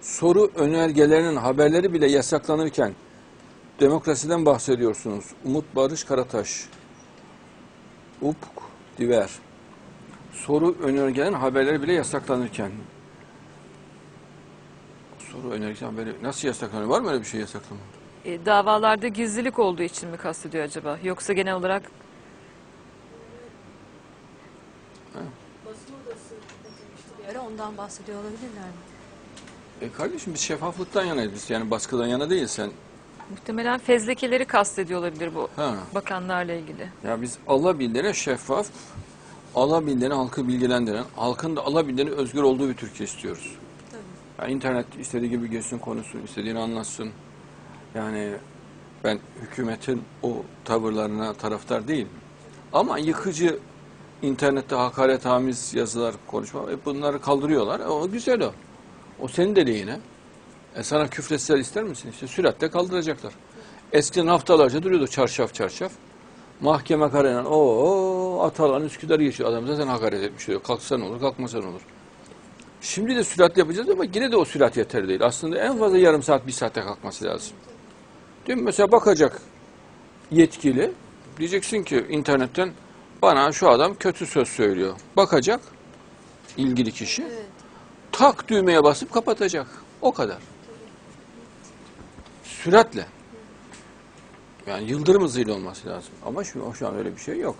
soru önergelerinin haberleri bile yasaklanırken demokrasiden bahsediyorsunuz. Umut Barış Karataş. Upk Diver. Soru önergelerinin haberleri bile yasaklanırken. Soru önergesi haberi nasıl yasaklanıyor? Var mı öyle bir şey yasaklama? E, davalarda gizlilik olduğu için mi kastediyor acaba? Yoksa genel olarak Basın odası ondan bahsediyor olabilirler mi? E kardeşim biz şeffaflıktan yanayız biz. Yani baskıdan yana değil sen. muhtemelen fezlekeleri kastediyor olabilir bu Ha. bakanlarla ilgili. Ya biz alabildiğine şeffaf, alabildiğine halkı bilgilendiren, halkın da alabildiğine özgür olduğu bir Türkiye istiyoruz. Tabii. Ya internet istediği gibi girsin konuşsun, istediğini anlatsın. Yani ben hükümetin o tavırlarına taraftar değilim. Ama yıkıcı internette hakaretamiz yazılar, konuşma e bunları kaldırıyorlar. E o güzel o. O senin de lehine. E sana küfretseler ister misin? İşte süratle kaldıracaklar. Eskiden haftalarca duruyordu çarşaf çarşaf. Mahkeme kararıyla o Atalan Üsküdar geçiyor. Adam zaten hakaret etmiş diyor. Kalksan olur, kalkmasan olur. Şimdi de sürat yapacağız ama yine de o sürat yeterli değil. Aslında en fazla yarım saat, bir saatte kalkması lazım. Değil mi? Mesela bakacak yetkili. Diyeceksin ki internetten bana şu adam kötü söz söylüyor. Bakacak ilgili kişi. Evet. Tak düğmeye basıp kapatacak. O kadar. Süratle. Yani yıldırım hızıyla olması lazım. Ama şu, şu an öyle bir şey yok.